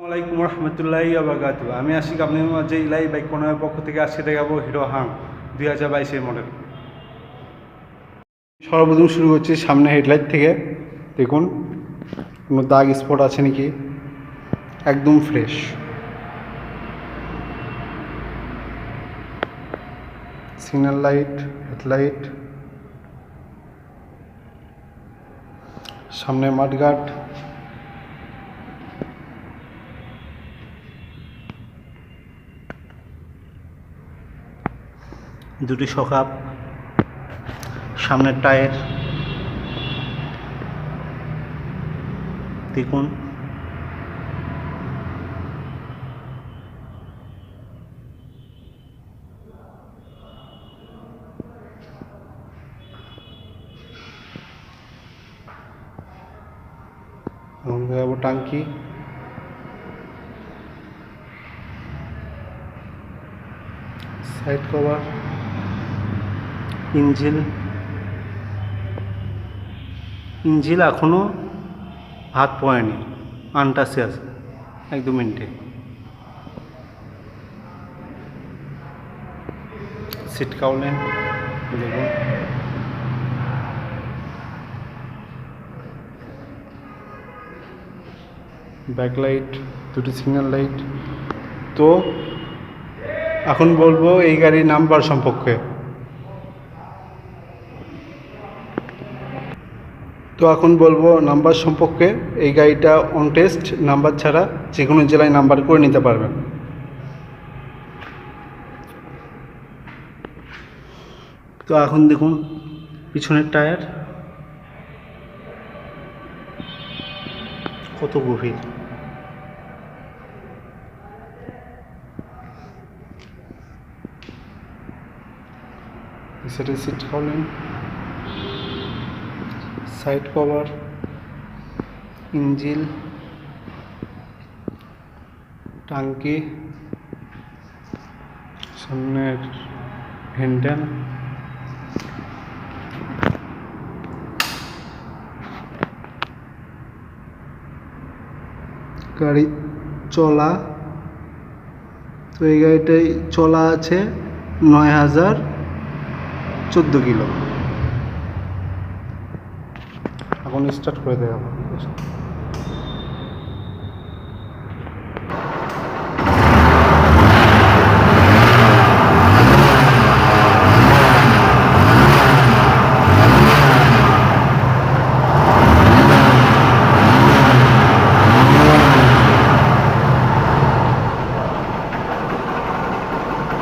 আসসালামাইকুম রহমতুল্লাহি আবাকাত আমি আশিক আপনার মাঝে ইলাই বাইক কোনার পক্ষ থেকে আজকে দেখাবো হিরো হাং দুই হাজার বাইশের মডেল সর্বপ্রথম শুরু করছি সামনে হেডলাইট থেকে। দেখুন, কোনো দাগ স্পট আছে নাকি? একদম ফ্রেশ। Signal light, headlight. সামনে মাঠঘাট। দুটি সকাপ সামনের টায়ার এবং টাঙ্কি সাইড কভার ইঞ্জিল। ইঞ্জিল এখনও হাত পড়েনি আনটাসে আছে দু মিনিটে সিট কাউলেন দেখুন। ব্যাকলাইট দুটি সিগন্যাল লাইট তো, এখন বলব এই গাড়ির নাম্বার সম্পর্কে। তো এখন বলব নাম্বার সম্পর্কে। এই গাড়িটা অন টেস্ট নাম্বার ছাড়া যে কোনো জেলায় নাম্বার করে নিতে পারবেন। তো এখন দেখুন, পিছনের টায়ার। কত গভীর। সেটা সিট কলেন সাইড কভার, ইঞ্জিল, টাঙ্কি, সামনের হ্যান্ডেল গাড়ি চলা, তো এই গাড়িটাই চলা আছে নয় হাজার চোদ্দ কিলো। এখন স্টার্ট করে দেওয়া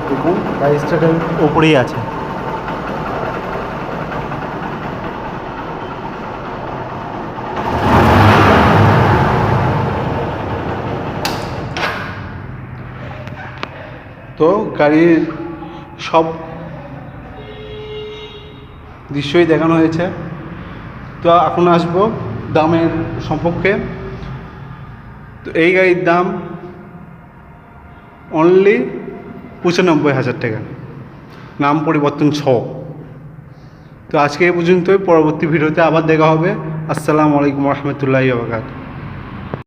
দেখুন গাড়ি স্টার্টের ওপরেই আছে। তো গাড়ির সব দৃশ্যই দেখানো হয়েছে। তো এখন আসব দামের সম্পর্কে। তো এই গাড়ির দাম অনলি পঁচানব্বই হাজার টাকা। নাম পরিবর্তন ছ। তো আজকে এই পর্যন্তই। পরবর্তী ভিডিওতে আবার দেখা হবে। আসসালামু আলাইকুম রহমতুল্লাহি আবরকাত